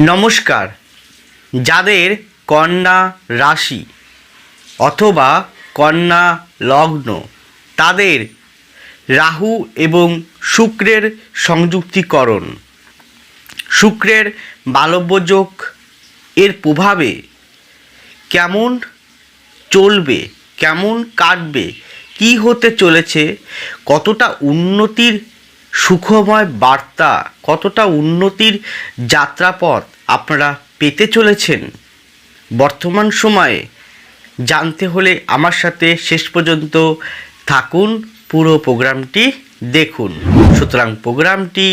নমস্কার। যাদের কন্যা রাশি অথবা কন্যা লগ্ন, তাদের রাহু এবং শুক্রের সংযুক্তিকরণ। শুক্রের বালব্যযোগ এর প্রভাবে কেমন চলবে, কেমন কাটবে, কি হতে চলেছে, কতটা উন্নতির সুখময় বার্তা কতটা উন্নতির যাত্রাপথ আপনারা পেতে চলেছেন? বর্তমান সময়ে জানতে হলে আমার সাথে শেষ পর্যন্ত থাকুন, পুরো প্রোগ্রামটি দেখুন। সুতরাং প্রোগ্রামটি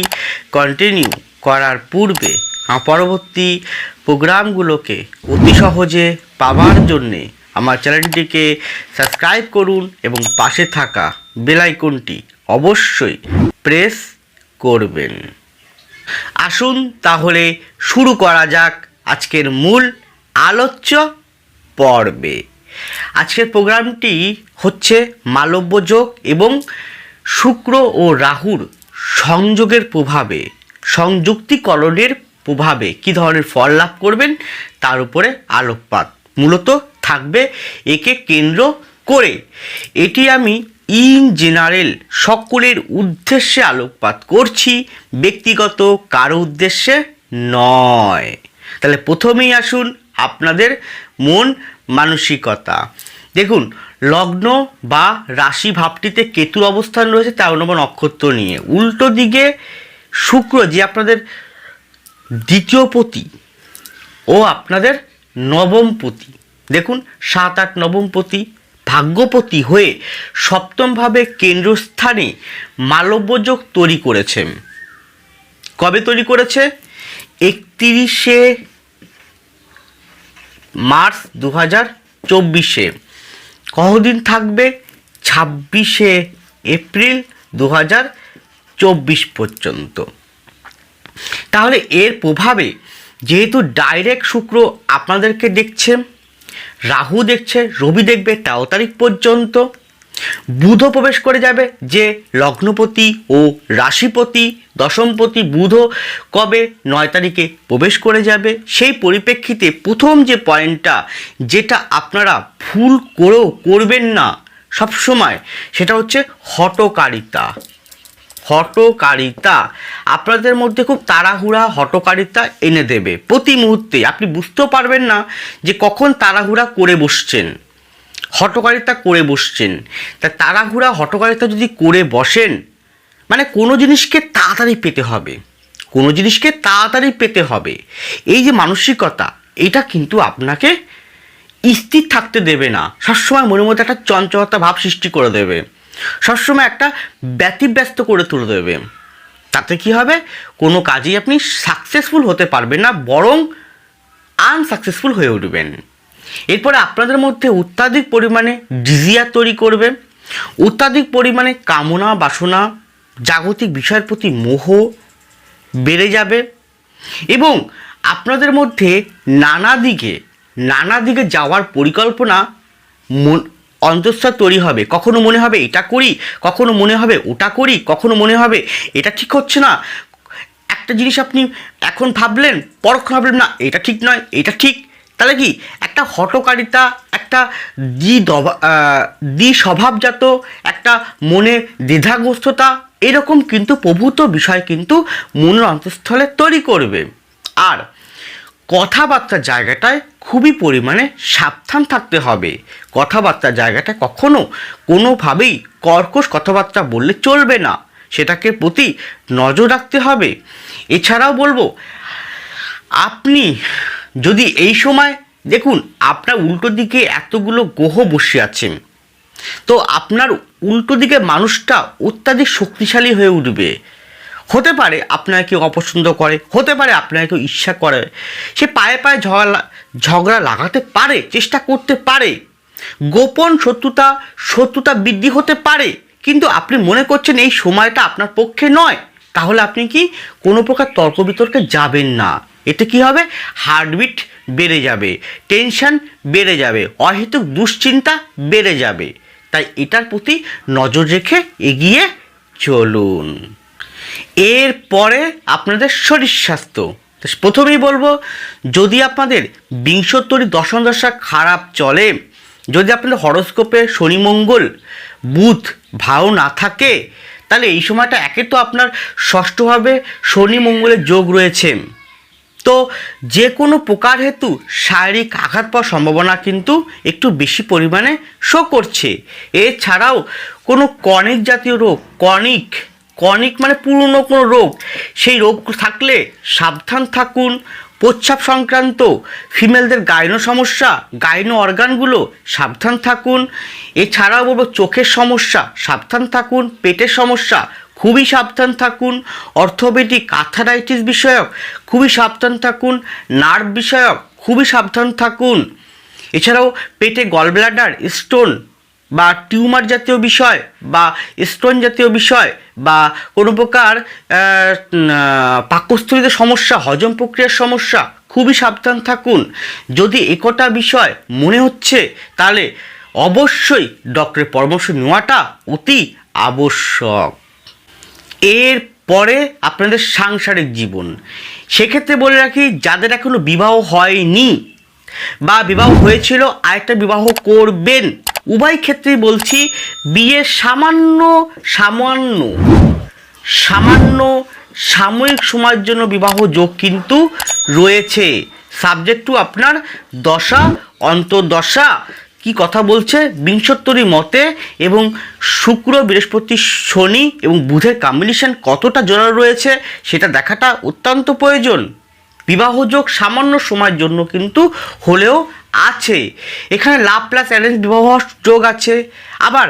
কন্টিনিউ করার পূর্বে পরবর্তী প্রোগ্রামগুলোকে অতি সহজে পাওয়ার জন্যে আমার চ্যানেলটিকে সাবস্ক্রাইব করুন এবং পাশে থাকা বেল আইকনটি অবশ্যই প্রেস করবেন। আসুন তাহলে শুরু করা যাক আজকের মূল আলোচ্য পর্বে। আজকের প্রোগ্রামটি হচ্ছে মালব্য যোগ এবং শুক্র ও রাহুর সংযোগের প্রভাবে, সংযুক্তিকরণের প্রভাবে কী ধরনের ফল লাভ করবেন, তার উপরে আলোকপাত মূলত থাকবে, একে কেন্দ্র করে। এটি আমি ইন জেনারেল সকলের উদ্দেশ্যে আলোকপাত করছি, ব্যক্তিগত কারও উদ্দেশ্যে নয়। তাহলে প্রথমেই আসুন আপনাদের মন মানসিকতা। দেখুন, লগ্ন বা রাশি ভাবটিতে কেতুর অবস্থান রয়েছে, তেরো নম্বর নক্ষত্র নিয়ে। উল্টো দিকে শুক্র, যে আপনাদের দ্বিতীয় পতি ও আপনাদের নবম পতি। দেখুন, সাত, আট নবমপতি ভাগ্যপতি হয়ে সপ্তমভাবে কেন্দ্রস্থানে মালব্যযোগ তৈরি করেছে। কবে তৈরি করেছে? একত্রিশে মার্চ দু হাজার চব্বিশে। কতদিন থাকবে? ছাব্বিশে এপ্রিল দু হাজার চব্বিশ পর্যন্ত। তাহলে এর প্রভাবে যেহেতু ডাইরেক্ট শুক্র আপনাদেরকে দেখছে রাহু দেখছে, রবি দেখবে, তেরো তারিখ পর্যন্ত। বুধও প্রবেশ করে যাবে যে লগ্নপতি ও রাশিপতি, দশমপতি বুধ কবে নয় তারিখে প্রবেশ করে যাবে। সেই পরিপ্রেক্ষিতে প্রথম যে পয়েন্টটা, যেটা আপনারা ভুল করেও করবেন না সবসময়, সেটা হচ্ছে হটকারিতা। হটকারিতা। আপনাদের মধ্যে খুব তাড়াহুড়া হটকারিতা এনে দেবে। প্রতি মুহূর্তে। আপনি বুঝতেও পারবেন না যে কখন তাড়াহুড়া করে বসছেন। হটকারিতা করে বসছেন। তা তাড়াহুড়া, হটকারিতা যদি করে বসেন মানে কোনো জিনিসকে তাড়াতাড়ি পেতে হবে। কোনো জিনিসকে তাড়াতাড়ি পেতে হবে। এই যে মানসিকতা, এটা কিন্তু আপনাকে স্থির থাকতে দেবে না। সবসময় মনের মধ্যে একটা চঞ্চলতা ভাব সৃষ্টি করে দেবে। সবসময় একটা ব্যতিব্যস্ত করে তুলে দেবে। তাতে কি হবে? কোনো কাজেই আপনি সাকসেসফুল হতে পারবেন না, বরং আনসাকসেসফুল হয়ে উঠবেন। এরপরে আপনাদের মধ্যে অত্যাধিক পরিমাণে ডিজিয়া তৈরি করবে, অত্যাধিক পরিমাণে কামনা, বাসনা, জাগতিক বিষয়ের প্রতি মোহ বেড়ে যাবে এবং আপনাদের মধ্যে নানা দিকে নানা দিকে যাওয়ার পরিকল্পনা অন্তঃস্থ তৈরি হবে। কখনো মনে হবে এটা করি, কখনো মনে হবে ওটা করি, কখনো মনে হবে এটা ঠিক হচ্ছে না। একটা জিনিস আপনি এখন ভাবলেন পরক্ষণ ভাবলেন, না, এটা ঠিক নয়, এটা ঠিক। তাহলে কি? একটা হটকারিতা একটা দ্বি দ্বি স্বভাবজাত একটা মনে দ্বিধাগ্রস্ততা, এরকম কিন্তু প্রভূত বিষয় কিন্তু মনের অন্তঃস্থলে তৈরি করবে। আর কথাবার্তার জায়গাটায় খুবই পরিমাণে সাবধান থাকতে হবে। কথাবার্তার জায়গাটা কখনো কোনোভাবেই কর্কশ কথাবার্তা বললে চলবে না। সেটাকে প্রতি নজর রাখতে হবে। এছাড়াও বলব, আপনি যদি এই সময়, দেখুন, আপনার উল্টো দিকে এতগুলো গ্রহ বসে আছেন, তো আপনার উল্টো দিকে মানুষটা অত্যাধিক শক্তিশালী হয়ে উঠবে। হতে পারে আপনাকে কেউ অপছন্দ করে, হতে পারে আপনাকে কেউ ঈর্ষা করে। সে পায়ে পায়ে ঝগড়া ঝগড়া লাগাতে পারে, চেষ্টা করতে পারে। গোপন শত্রুতা শত্রুতা বৃদ্ধি হতে পারে। কিন্তু আপনি মনে করছেন এই সময়টা আপনার পক্ষে নয়, তাহলে আপনি কি কোনো প্রকার তর্ক বিতর্কে যাবেন না। এতে কি হবে? হার্টবিট বেড়ে যাবে, টেনশন বেড়ে যাবে, অহেতুক দুশ্চিন্তা বেড়ে যাবে। তাই এটার প্রতি নজর রেখে এগিয়ে চলুন। এরপরে আপনাদের শরীর স্বাস্থ্য। প্রথমেই বলব, যদি আপনাদের বিংশোত্তরী দশম দশা খারাপ চলে, যদি আপনাদের হরস্কোপে শনি, মঙ্গল, বুধ ভাও না থাকে, তাহলে এই সময়টা একে তো আপনার ষষ্ঠভাবে শনি, মঙ্গলের যোগ রয়েছে। তো যে কোনো প্রকার হেতু শারীরিক আঘাত পাওয়ার সম্ভাবনা কিন্তু একটু বেশি পরিমাণে শো করছে। এছাড়াও কোনো কনিক জাতীয় রোগ কনিক কনিক মানে পুরনো কোনো রোগ। সেই রোগ থাকলে সাবধান থাকুন। প্রচ্ছাপ সংক্রান্ত ফিমেলদের গাইনো সমস্যা, গাইনো অর্গানগুলো সাবধান থাকুন। এছাড়াও বলব চোখের সমস্যা, সাবধান থাকুন। পেটের সমস্যা, খুবই সাবধান থাকুন। অর্থোপেডিক আর্থারাইটিস বিষয়ক, খুবই সাবধান থাকুন। নার্ভ বিষয়ক, খুবই সাবধান থাকুন। এছাড়াও পেটে গলব্লাডার স্টোন বা টিউমার জাতীয় বিষয় বা স্টোন জাতীয় বিষয় বা কোনো প্রকার পাকস্থলীতে সমস্যা, হজম প্রক্রিয়ার সমস্যা, খুবই সাবধান থাকুন। যদি একটা বিষয় মনে হচ্ছে, তাহলে অবশ্যই ডক্টরের পরামর্শ নেওয়াটা অতি আবশ্যক। এর পরে আপনাদের সাংসারিক জীবন। সেক্ষেত্রে বলে রাখি, যাদের এখনও বিবাহ হয়নি বা বিবাহ হয়েছিল, আরেকটা বিবাহ করবেন। উভয় ক্ষেত্রেই বলছি, বিয়ে সামান্য সামান্য সামান্য সাময়িক সময়ের জন্য বিবাহ যোগ কিন্তু রয়েছে। সাবজেক্ট টু আপনার দশা, অন্তর্দশা, কি কথা বলছে? বিংশোত্তরী মতে এবং শুক্র, বৃহস্পতি, শনি এবং বুধের কম্বিনেশন কতটা জোরালো রয়েছে সেটা দেখাটা অত্যন্ত প্রয়োজন। বিবাহযোগ সামান্য সময়ের জন্য কিন্তু হলেও আছে। এখানে লাভ প্লাস অ্যারেঞ্জ বিবাহ যোগ আছে। আবার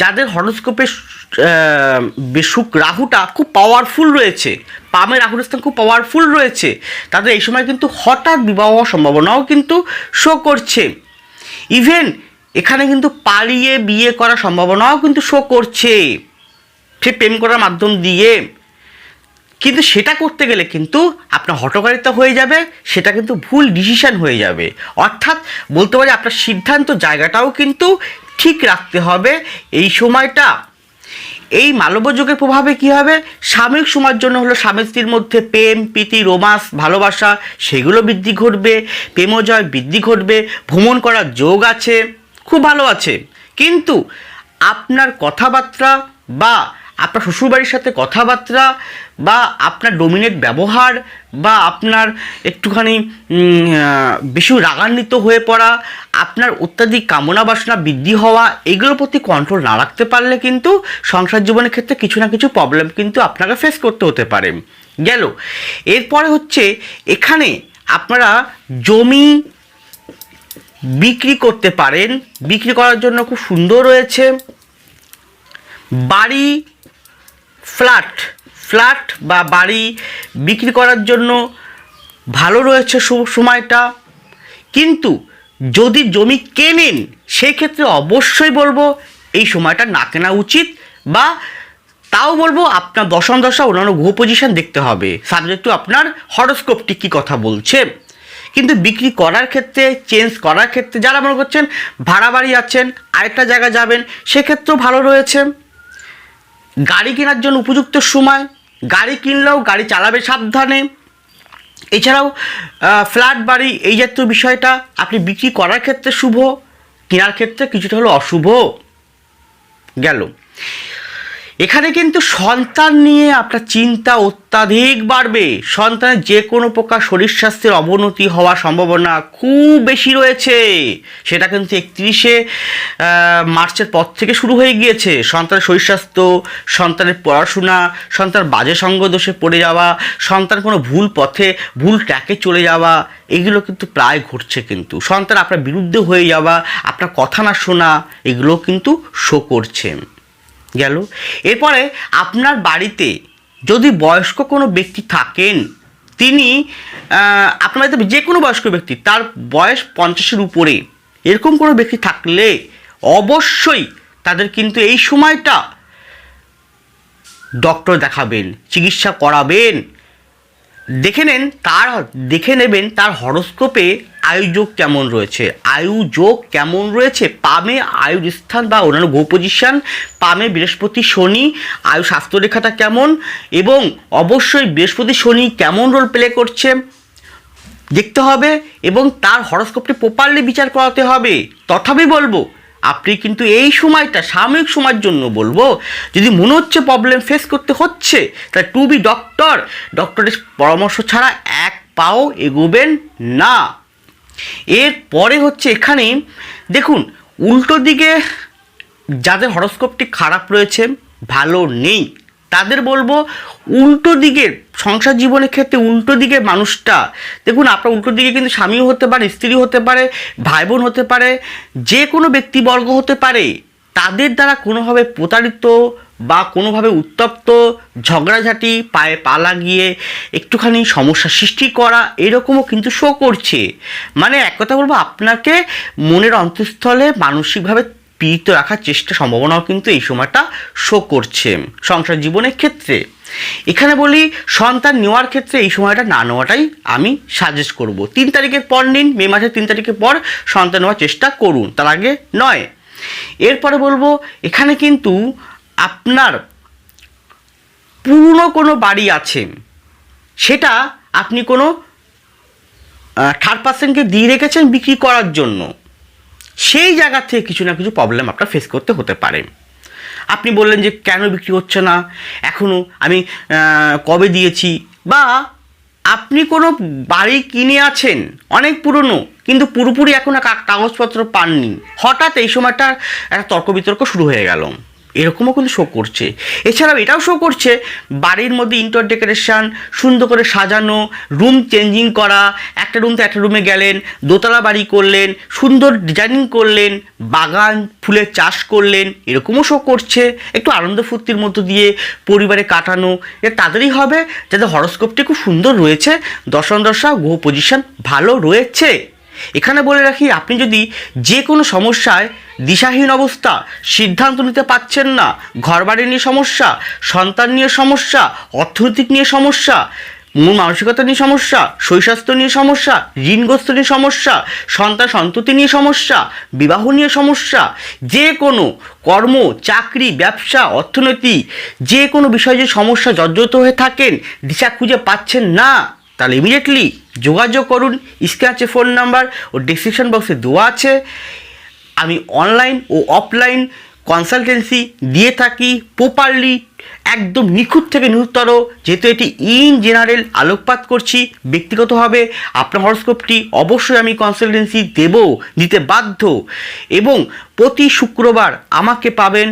যাদের হরস্কোপে বেশুক রাহুটা খুব পাওয়ারফুল রয়েছে। পামের রাহুর স্থান খুব পাওয়ারফুল রয়েছে। তাদের এই সময় কিন্তু হঠাৎ বিবাহ হওয়ার সম্ভাবনাও কিন্তু শো করছে। ইভেন এখানে কিন্তু পালিয়ে বিয়ে করার সম্ভাবনাও কিন্তু শো করছে। সে প্রেম করার মাধ্যম দিয়ে। কিন্তু সেটা করতে গেলে কিন্তু আপনার হটকারিতা হয়ে যাবে, সেটা কিন্তু ভুল ডিসিশন হয়ে যাবে। অর্থাৎ বলতে পারি আপনার সিদ্ধান্ত জায়গাটাও কিন্তু ঠিক রাখতে হবে। এই সময়টা, এই মালব্য যুগের প্রভাবে কী হবে? সাময়িক সময়ের জন্য হলো স্বামী স্ত্রীর মধ্যে প্রেম, প্রীতি, রোমান্স, ভালোবাসা, সেগুলো বৃদ্ধি ঘটবে প্রেমজয় বৃদ্ধি ঘটবে, ভ্রমণ করার যোগ আছে, খুব ভালো আছে। কিন্তু আপনার কথাবার্তা বা আপনার শ্বশুরবাড়ির সাথে কথাবার্তা বা আপনার ডোমিনেট ব্যবহার বা আপনার একটুখানি বেশি রাগান্বিত হয়ে পড়া, আপনার অত্যাধিক কামনা বাসনা বৃদ্ধি হওয়া, এগুলোর প্রতি কন্ট্রোল না রাখতে পারলে কিন্তু সংসার জীবনের ক্ষেত্রে কিছু না কিছু প্রবলেম কিন্তু আপনাকে ফেস করতে হতে পারে। গেল। এরপরে হচ্ছে এখানে আপনারা জমি বিক্রি করতে পারেন। বিক্রি করার জন্য খুব সুন্দর রয়েছে। বাড়ি ফ্ল্যাট ফ্ল্যাট বা বাড়ি বিক্রি করার জন্য ভালো রয়েছে সময়টা। কিন্তু যদি জমি কেনেন সেই ক্ষেত্রে অবশ্যই বলব এই সময়টা না কেনা উচিত বা তাও বলব আপনার দশম দশা অন্যান্য গ্রহ পজিশন দেখতে হবে। সাবজেক্ট আপনার হরস্কোপটি কী কথা বলছে। কিন্তু বিক্রি করার ক্ষেত্রে চেঞ্জ করার ক্ষেত্রে যারা মনে করছেন ভাড়া বাড়ি আছেন, আরেকটা জায়গায় যাবেন, সেক্ষেত্রেও ভালো রয়েছে। গাড়ি কেনার জন্য উপযুক্ত সময়, গাড়ি কিনলেও গাড়ি চালাবে সাবধানে। এছাড়াও ফ্ল্যাট, বাড়ি, এই জাতীয় বিষয়টা আপনি বিক্রি করার ক্ষেত্রে শুভ, কেনার ক্ষেত্রে কিছুটা হলো অশুভ গেল। এখানে কিন্তু সন্তান নিয়ে আপনার চিন্তা অত্যাধিক বাড়বে। সন্তানের যে কোনো প্রকার শরীর স্বাস্থ্যের অবনতি হওয়ার সম্ভাবনা খুব বেশি রয়েছে। সেটা কিন্তু একত্রিশে মার্চের পর থেকে শুরু হয়ে গিয়েছে। সন্তানের শরীর স্বাস্থ্য, সন্তানের পড়াশোনা সন্তান বাজে সঙ্গ দোষে পড়ে যাওয়া, সন্তান কোনো ভুল পথে, ভুল ট্র্যাকে চলে যাওয়া, এগুলো কিন্তু প্রায় ঘটছে কিন্তু। সন্তান আপনার বিরুদ্ধে হয়ে যাওয়া, আপনার কথা না শোনা, এগুলো কিন্তু শো করছে গেল। এরপরে আপনার বাড়িতে যদি বয়স্ক কোনো ব্যক্তি থাকেন, তিনি আপনার বাড়িতে যে কোনো বয়স্ক ব্যক্তি, তার বয়স পঞ্চাশের উপরে, এরকম কোনো ব্যক্তি থাকলে অবশ্যই তাদের কিন্তু এই সময়টা ডক্টর দেখাবেন, চিকিৎসা করাবেন। দেখে নেন তার, দেখে নেবেন তার হরস্কোপে আয়ুযোগ কেমন রয়েছে। আয়ুযোগ কেমন রয়েছে? পামে আয়ুর স্থান বা অন্যান্য গো পজিশন পামে বৃহস্পতি শনি আয়ু স্বাস্থ্যরেখাটা কেমন? এবং অবশ্যই বৃহস্পতি শনি কেমন রোল প্লে করছে? দেখতে হবে এবং তার হরস্কোপটি প্রপারলি বিচার করাতে হবে। তথাপি বলব আপনি কিন্তু এই সময়টা, সাময়িক সময়ের জন্য বলব, যদি মনে হচ্ছে প্রবলেম ফেস করতে হচ্ছে তাহলে টু বি ডক্টর ডক্টরের পরামর্শ ছাড়া এক পাও এগোবেন না। এরপরে হচ্ছে এখানে, দেখুন, উল্টো দিকে যাদের হরস্কোপটি খারাপ রয়েছে, ভালো নেই। তাদের বলব উল্টো দিকের সংসার জীবনের ক্ষেত্রে উল্টো দিকের মানুষটা, দেখুন আপনার উল্টো দিকে কিন্তু স্বামীও হতে পারে স্ত্রী হতে পারে ভাই বোন হতে পারে, যে কোনো ব্যক্তিবর্গ হতে পারে, তাদের দ্বারা কোনোভাবে প্রতারিত বা কোনোভাবে উত্তপ্ত, ঝগড়াঝাটি, পায়ে পা লাগিয়ে একটুখানি সমস্যা সৃষ্টি করা, এরকমও কিন্তু শো করছে। মানে এক কথা বলব, আপনাকে মনের অন্তঃস্থলে মানসিকভাবে পীড়িত রাখার চেষ্টা, সম্ভাবনাও কিন্তু এই সময়টা শো করছে সংসার জীবনের ক্ষেত্রে। এখানে বলি, সন্তান নেওয়ার ক্ষেত্রে এই সময়টা না নেওয়াটাই আমি সাজেস্ট করব। তিন তারিখের পর নিন, মে মাসের তিন তারিখের পর সন্তান নেওয়ার চেষ্টা করুন, তার আগে নয়। এরপরে বলব, এখানে কিন্তু আপনার পুরনো কোনো বাড়ি আছে, সেটা আপনি কোনো থার্ড পার্সনকে দিয়ে রেখেছেন বিক্রি করার জন্য। সেই জায়গা থেকে কিছু না কিছু প্রবলেম আপনার ফেস করতে হতে পারে। আপনি বললেন যে কেন বিক্রি হচ্ছে না? এখনও আমি কবে দিয়েছি? বা আপনি কোনো বাড়ি কিনে আছেন, অনেক পুরনো, কিন্তু পুরোপুরি এখন কাগজপত্র পাননি। হঠাৎ এই সময়টা একটা তর্ক বিতর্ক শুরু হয়ে গেল। এরকমও কিন্তু শো করছে। এছাড়াও এটাও শো করছে, বাড়ির মধ্যে ইন্টার ডেকোরেশন সুন্দর করে সাজানো রুম চেঞ্জিং করা, একটা রুম তো একটা রুমে গেলেন, দোতলা বাড়ি করলেন, সুন্দর ডিজাইনিং করলেন, বাগান, ফুলের চাষ করলেন, এরকমও শো করছে। একটু আনন্দ ফুর্তির মধ্য দিয়ে পরিবারে কাটানো এটা তাদেরই হবে, যাদের হরস্কোপটি খুব সুন্দর রয়েছে দর্শন দশা গ্রহ পজিশন ভালো রয়েছে। এখানে বলে রাখি, আপনি যদি যে কোনো সমস্যায় দিশাহীন অবস্থা, সিদ্ধান্ত নিতে পারছেন না, ঘরবাড়ি নিয়ে সমস্যা, সন্তান নিয়ে সমস্যা, অর্থনৈতিক নিয়ে সমস্যা, মূল মানসিকতা নিয়ে সমস্যা শৈশাস্ত্র নিয়ে সমস্যা, ঋণগ্রস্ত নিয়ে সমস্যা, সন্তান সন্ততি নিয়ে সমস্যা, বিবাহ নিয়ে সমস্যা যে কোনো কর্ম, চাকরি, ব্যবসা, অর্থনীতি যে কোনো বিষয়ে যে সমস্যা জর্জরিত হয়ে থাকেন, দিশা খুঁজে পাচ্ছেন না। তাহলে ইমিডিয়েটলি যোগাযোগ করুন, স্ক্রিনে আছে ফোন নাম্বার ও ডিসক্রিপশন বক্সে দেওয়া আছে। আমি অনলাইন ও অফলাইন কনসালটেন্সি দিয়ে থাকি প্রপারলি একদম নিখুঁত থেকে নিখুঁততর। যেহেতু এটি ইন জেনারেল আলোকপাত করছি ব্যক্তিগতভাবে, আপনার হরস্কোপটি অবশ্যই আমি কনসালটেন্সি দেব, দিতে বাধ্য। এবং প্রতি শুক্রবার আমাকে পাবেন,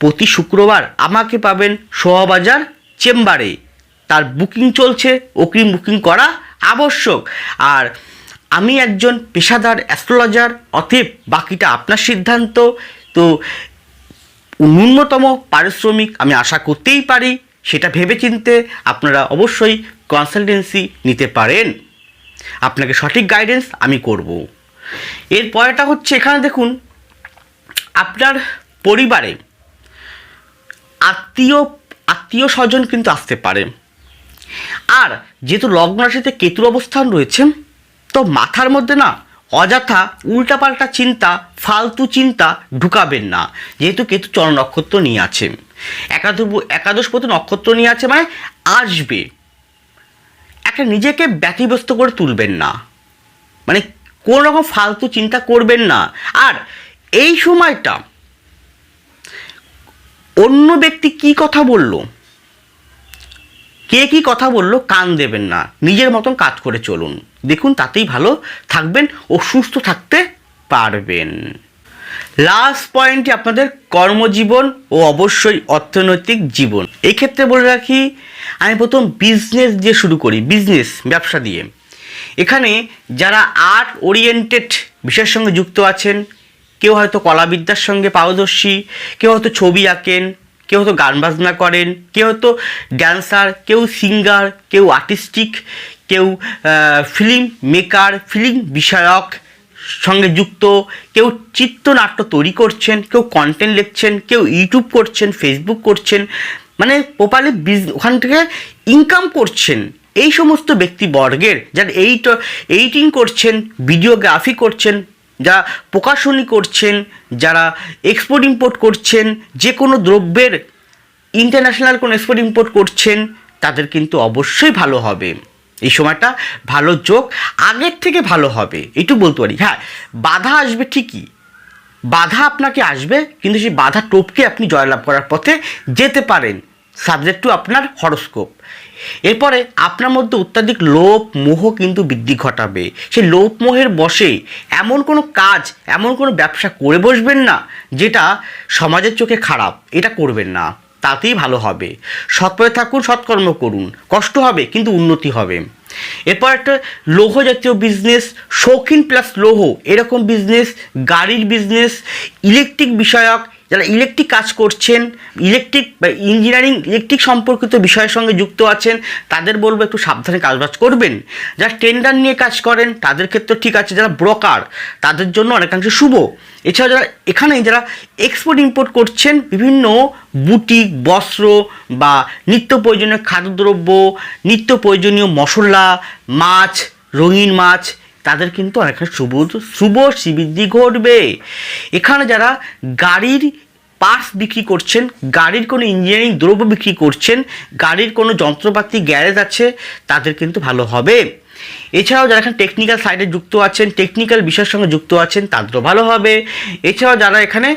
প্রতি শুক্রবার আমাকে পাবেন শোয়াবাজার চেম্বারে। তার বুকিং চলছে, অগ্রিম বুকিং করা আবশ্যক। আর আমি একজন পেশাদার অ্যাস্ট্রোলজার অতএব বাকিটা আপনার সিদ্ধান্ত। তো ন্যূনতম পারিশ্রমিক আমি আশা করতেই পারি, সেটা ভেবেচিন্তে আপনারা অবশ্যই কনসালটেন্সি নিতে পারেন। আপনাকে সঠিক গাইডেন্স আমি করব। এর পরেটা হচ্ছে এখানে দেখুন, আপনার পরিবারে আত্মীয় আত্মীয় স্বজন কিন্তু আসতে পারে। আর যেহেতু লগ্ন রাশিতে কেতুর অবস্থান রয়েছে, তো মাথার মধ্যে না অযথা উল্টাপাল্টা চিন্তা, ফালতু চিন্তা ঢুকাবেন না। যেহেতু কেতু চরণ নক্ষত্র নিয়ে আছে। একাদশ একাদশপতি নক্ষত্র নিয়ে আছে মানে আসবে। একটা নিজেকে ব্যতিব্যস্ত করে তুলবেন না। মানে কোনো রকম ফালতু চিন্তা করবেন না। আর এই সময়টা অন্য ব্যক্তি কি কথা বলল? কে কি কথা বলল কান দেবেন না। নিজের মতন কাজ করে চলুন। দেখুন, তাতেই ভালো থাকবেন ও সুস্থ থাকতে পারবেন। লাস্ট পয়েন্টে আপনাদের কর্মজীবন ও অবশ্যই অর্থনৈতিক জীবন। এই ক্ষেত্রে বলে রাখি, আমি প্রথম বিজনেস দিয়ে শুরু করি বিজনেস ব্যবসা দিয়ে। এখানে যারা আর্ট ওরিয়েন্টেড বিষয়ের সঙ্গে যুক্ত আছেন, কেউ হয়তো কলাবিদ্যার সঙ্গে পারদর্শী, কেউ হয়তো ছবি আঁকেন কেউ হয়তো গান বাজনা করেন, কেউ হয়তো ড্যান্সার কেউ সিঙ্গার কেউ আর্টিস্টিক কেউ ফিল্ম মেকার ফিল্ম বিষয়ক সঙ্গে যুক্ত, কেউ চিত্রনাট্য তৈরি করছেন, কেউ কন্টেন্ট লিখছেন, কেউ ইউটিউব করছেন ফেসবুক করছেন মানে প্রপারলি বিজ ওখান থেকে ইনকাম করছেন। এই সমস্ত ব্যক্তিবর্গের যারা এইট এইটিং করছেন ভিডিওগ্রাফি করছেন যারা প্রকাশনী করছেন, যারা এক্সপোর্ট ইম্পোর্ট করছেন, যে কোনো দ্রব্যের ইন্টারন্যাশনাল কোনো এক্সপোর্ট ইম্পোর্ট করছেন, তাদের কিন্তু অবশ্যই ভালো হবে। এই সময়টা ভালো যোগ, আগের থেকে ভালো হবে একটু বলতে পারি। হ্যাঁ বাধা আসবে ঠিকই। বাধা আপনাকে আসবে, কিন্তু সেই বাধা টোপকে আপনি জয়লাভ করার পথে যেতে পারেন। সাবজেক্ট টু আপনার হরস্কোপ এরপরে আপনার মধ্যে অত্যাধিক লোভ, মোহ কিন্তু বৃদ্ধি ঘটাবে। সেই লোভ, মোহের বসে এমন কোনো কাজ, এমন কোনো ব্যবসা করে বসবেন না, যেটা সমাজের চোখে খারাপ। এটা করবেন না। তাতেই ভালো হবে। সৎপথে থাকুন, সৎকর্ম করুন। কষ্ট হবে, কিন্তু উন্নতি হবে। এরপর একটা লৌহ জাতীয় বিজনেস শৌখিন প্লাস লৌহ। এরকম বিজনেস গাড়ির বিজনেস ইলেকট্রিক বিষয়ক যারা ইলেকট্রিক কাজ করছেন ইলেকট্রিক বা ইঞ্জিনিয়ারিং ইলেকট্রিক সম্পর্কিত বিষয়ের সঙ্গে যুক্ত আছেন, তাদের বলব একটু সাবধানে কাজবাজ করবেন। যারা টেন্ডার নিয়ে কাজ করেন, তাদের ক্ষেত্রে ঠিক আছে, যারা ব্রোকার তাদের জন্য অনেকাংশে শুভ। এছাড়া যারা এখানে যারা এক্সপোর্ট ইম্পোর্ট করছেন, বিভিন্ন বুটিক বস্ত্র বা নিত্য প্রয়োজনীয় খাদ্যদ্রব্য, নিত্য প্রয়োজনীয় মশলা, মাছ, রঙিন মাছ তাদের কিন্তু অনেকটা শুভ শুভ শ্রীবৃদ্ধি ঘটবে। এখানে যারা গাড়ির পার্টস বিক্রি করছেন, গাড়ির কোনো ইঞ্জিনিয়ারিং দ্রব্য বিক্রি করছেন, গাড়ির কোনো যন্ত্রপাতি গ্যারেজ আছে, তাদের কিন্তু ভালো হবে। এছাড়াও যারা এখানে টেকনিক্যাল সাইডে যুক্ত আছেন টেকনিক্যাল বিষয়ের সঙ্গে যুক্ত আছেন, তাদেরও ভালো হবে। এছাড়াও যারা এখানে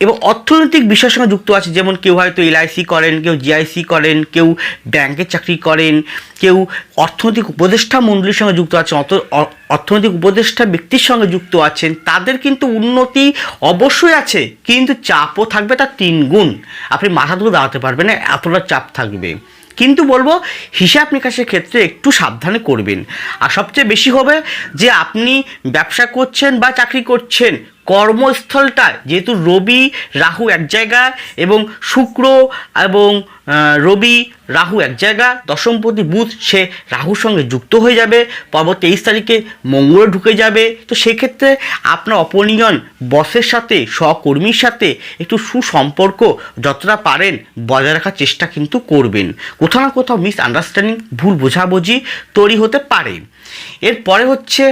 এবং অর্থনৈতিক বিষয়ের সঙ্গে যুক্ত আছে, যেমন কেউ হয়তো এলআইসি করেন, কেউ জিআইসি করেন, কেউ ব্যাংকের চাকরি করেন, কেউ অর্থনৈতিক উপদেষ্টা মণ্ডলীর সঙ্গে যুক্ত আছেন, অত অর্থনৈতিক উপদেষ্টা ব্যক্তির সঙ্গে যুক্ত আছেন, তাদের কিন্তু উন্নতি অবশ্যই আছে, কিন্তু চাপও থাকবে তার তিন গুণ। আপনি মাথা তুলে দাঁড়াতে পারবেন না, এতটা চাপ থাকবে। কিন্তু বলব, হিসাব নিকাশের ক্ষেত্রে একটু সাবধানে করবেন। আর সবচেয়ে বেশি হবে যে আপনি ব্যবসা করছেন বা চাকরি করছেন কর্মস্থলটা, যেহেতু রবি, রাহু এক জায়গায় এবং শুক্র এবং রবি, রাহু এক জায়গা দশমপতি বুধ, সে রাহুর সঙ্গে যুক্ত হয়ে যাবে পরবর্তী তেইশ তারিখে মঙ্গল ঢুকে যাবে। তো সেক্ষেত্রে আপনার অপনিয়ন বসের সাথে, সহকর্মীর সাথে একটু সুসম্পর্ক যতটা পারেন, বজায় রাখার চেষ্টা কিন্তু করবেন। কোথাও না কোথাও মিস আন্ডারস্ট্যান্ডিং ভুল বোঝাবুঝি তৈরি হতে পারে। এরপরে হচ্ছে,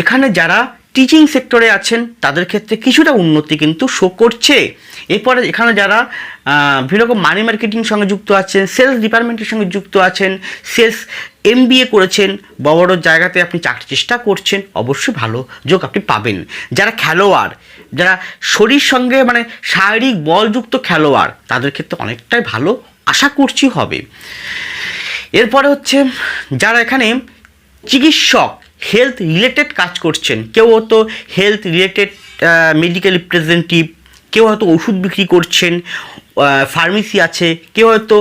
এখানে যারা টিচিং সেক্টরে আছেন, তাদের ক্ষেত্রে কিছুটা উন্নতি কিন্তু শো করছে। এরপরে এখানে যারা বিভিন্ন রকম মানি মার্কেটিং সঙ্গে যুক্ত আছেন সেলস ডিপার্টমেন্টের সঙ্গে যুক্ত আছেন সেলস এম করেছেন, বড় বড় জায়গাতে আপনি চাকরি চেষ্টা করছেন, অবশ্যই ভালো যোগ আপনি পাবেন। যারা খেলোয়াড়, যারা শরীর সঙ্গে মানে শারীরিক বলযুক্ত খেলোয়াড়, তাদের ক্ষেত্রে অনেকটাই ভালো আশা করছি হবে। এরপরে হচ্ছে, যারা এখানে চিকিৎসক হেলথ রিলেটেড কাজ করছেন। কেউ হয়তো হেলথ রিলেটেড মেডিকেল রিপ্রেজেন্টেটিভ কেউ হয়তো ওষুধ বিক্রি করছেন ফার্মেসি আছে, কেউ হয়তো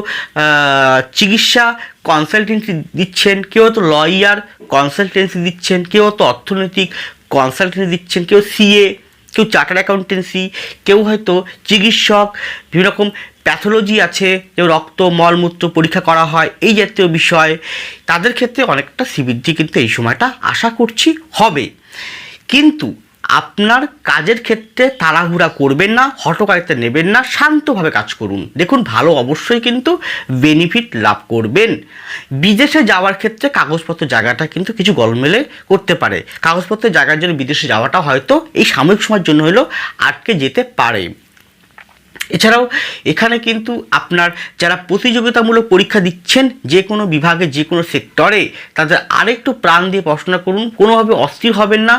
চিকিৎসা কনসালটেন্সি দিচ্ছেন, কেউ হয়তো লয়ার কনসালটেন্সি দিচ্ছেন, কেউ হয়তো অর্থনৈতিক কনসালটেন্সি দিচ্ছেন, কেউ সিএ কেউ চার্টার অ্যাকাউন্টেন্সি কেউ হয়তো চিকিৎসক, বিভিন্ন রকম প্যাথোলজি আছে যে রক্ত মলমূত্র পরীক্ষা করা হয়, এই জাতীয় বিষয়, তাদের ক্ষেত্রে অনেকটা শ্রীবৃদ্ধি কিন্তু এই সময়টা আশা করছি হবে। কিন্তু আপনার কাজের ক্ষেত্রে তাড়াহুড়া করবেন না হটকারিতা নেবেন না, শান্তভাবে কাজ করুন। দেখুন, ভালো অবশ্যই কিন্তু বেনিফিট লাভ করবেন। বিদেশে যাওয়ার ক্ষেত্রে কাগজপত্র জায়গাটা কিন্তু কিছু গলমেলে করতে পারে। কাগজপত্রের জায়গার জন্য বিদেশে যাওয়াটা হয়তো এই সাময়িক সময়ের জন্য হলেও আটকে যেতে পারে। এছাড়াও এখানে কিন্তু আপনার যারা প্রতিযোগিতামূলক পরীক্ষা দিচ্ছেন যে কোনো বিভাগে যে কোনো সেক্টরে, তাদের আরেকটু প্রাণ দিয়ে পড়াশোনা করুন। কোনোভাবে অস্থির হবেন না,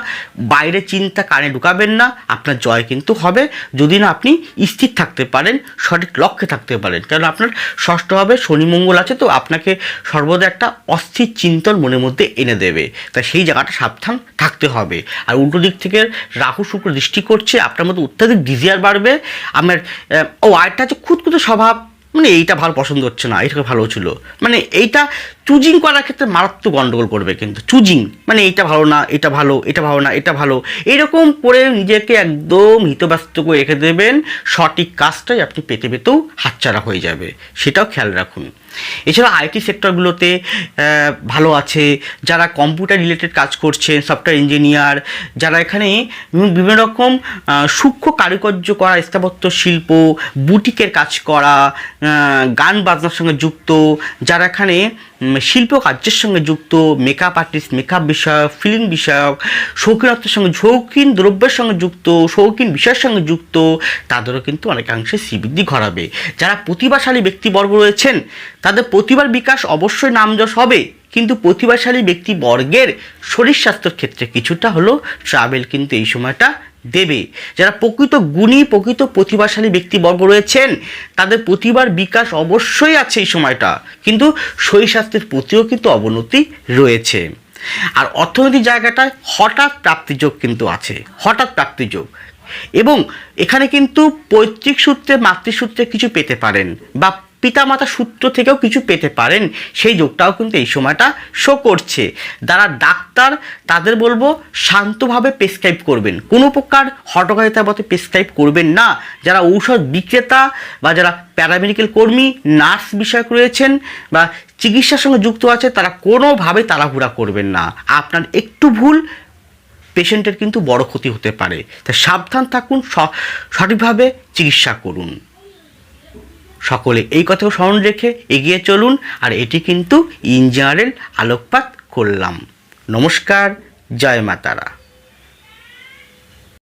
বাইরে চিন্তা কানে ঢুকাবেন না, আপনার জয় কিন্তু হবে। যদি না, আপনি স্থির থাকতে পারেন, সঠিক লক্ষ্যে থাকতে পারেন। কারণ আপনার ষষ্ঠভাবে শনি মঙ্গল আছে, তো আপনাকে সর্বদা একটা অস্থির চিন্তন মনের মধ্যে এনে দেবে। তাই সেই জায়গাটা সাবধান থাকতে হবে। আর উল্টো দিক থেকে রাহু শুক্র দৃষ্টি করছে, আপনার মধ্যে অত্যাধিক ডিজিয়ার বাড়বে। আমার ও আরেকটা হচ্ছে খুঁতখুঁতে স্বভাব মানে এইটা ভালো পছন্দ হচ্ছে না, এইটাকে ভালো ছিল। মানে এইটা চুজিং করার ক্ষেত্রে মারাত্মক গণ্ডগোল করবে কিন্তু। চুজিং মানে এইটা ভালো না, এটা ভালো এটা ভালো না, এটা ভালো। এরকম করে নিজেকে একদম হিতব্যস্ত করে রেখে দেবেন, সঠিক কাজটাই আপনি পেতে পেতেও হাতছাড়া হয়ে যাবে। সেটাও খেয়াল রাখুন। এছাড়া আইটি সেক্টরগুলোতে ভালো আছে, যারা কম্পিউটার রিলেটেড কাজ করছেন, সফটওয়্যার ইঞ্জিনিয়ার, যারা এখানে বিভিন্ন- রকম সূক্ষ্ম কারুকার্য করা, স্থাপত্য শিল্প, বুটিকের কাজ করা গান বাজনার সঙ্গে যুক্ত, যারা এখানে শিল্প কার্যের সঙ্গে যুক্ত মেকআপ আর্টিস্ট মেকআপ বিষয়ক ফিল্ম বিষয়ক শৌখিনত্বের সঙ্গে, শৌখিন দ্রব্যের সঙ্গে যুক্ত, শৌখিন বিষয়ের সঙ্গে যুক্ত, তাদেরও কিন্তু অনেকাংশে শ্রীবৃদ্ধি ঘটাবে। যারা প্রতিভাশালী ব্যক্তিবর্গ রয়েছেন, তাদের প্রতিভার বিকাশ অবশ্যই নামযশ হবে। কিন্তু প্রতিভাশালী ব্যক্তিবর্গের শরীর স্বাস্থ্যের ক্ষেত্রে কিছুটা হলো ট্রাভেল কিন্তু এই সময়টা দেবে। যারা প্রকৃত গুণী, প্রকৃত প্রতিভাশালী ব্যক্তিবর্গ রয়েছেন, তাদের প্রতিভার বিকাশ অবশ্যই আছে এই সময়টা। কিন্তু শরীর স্বাস্থ্যের প্রতিও কিন্তু অবনতি রয়েছে। আর অর্থনৈতিক জায়গাটায় হঠাৎ প্রাপ্তিযোগ কিন্তু আছে। হঠাৎ প্রাপ্তিযোগ। এবং এখানে কিন্তু পৈতৃক সূত্রে, মাতৃসূত্রে কিছু পেতে পারেন বা পিতামাতা সূত্র থেকেও কিছু পেতে পারেন। সেই যোগটাও কিন্তু এই সময়টা শো করছে। যারা ডাক্তার, তাদের বলব শান্তভাবে প্রেসক্রাইব করবেন। কোনো প্রকার হটকারিতার মতে প্রেসক্রাইব করবেন না। যারা ঔষধ বিক্রেতা বা যারা প্যারামেডিক্যাল কর্মী নার্স বিষয়ক রয়েছেন বা চিকিৎসার সঙ্গে যুক্ত আছে তারা কোনোভাবে তাড়াহুড়া করবেন না। আপনার একটু ভুল পেশেন্টের কিন্তু বড় ক্ষতি হতে পারে। তাই সাবধান থাকুন সঠিকভাবে চিকিৎসা করুন। সকলে এই কথাও স্মরণ রেখে এগিয়ে চলুন, আর এটি কিন্তু ইঞ্জিনিয়ারের আলোকপাত করলাম। নমস্কার, জয় মাতারা।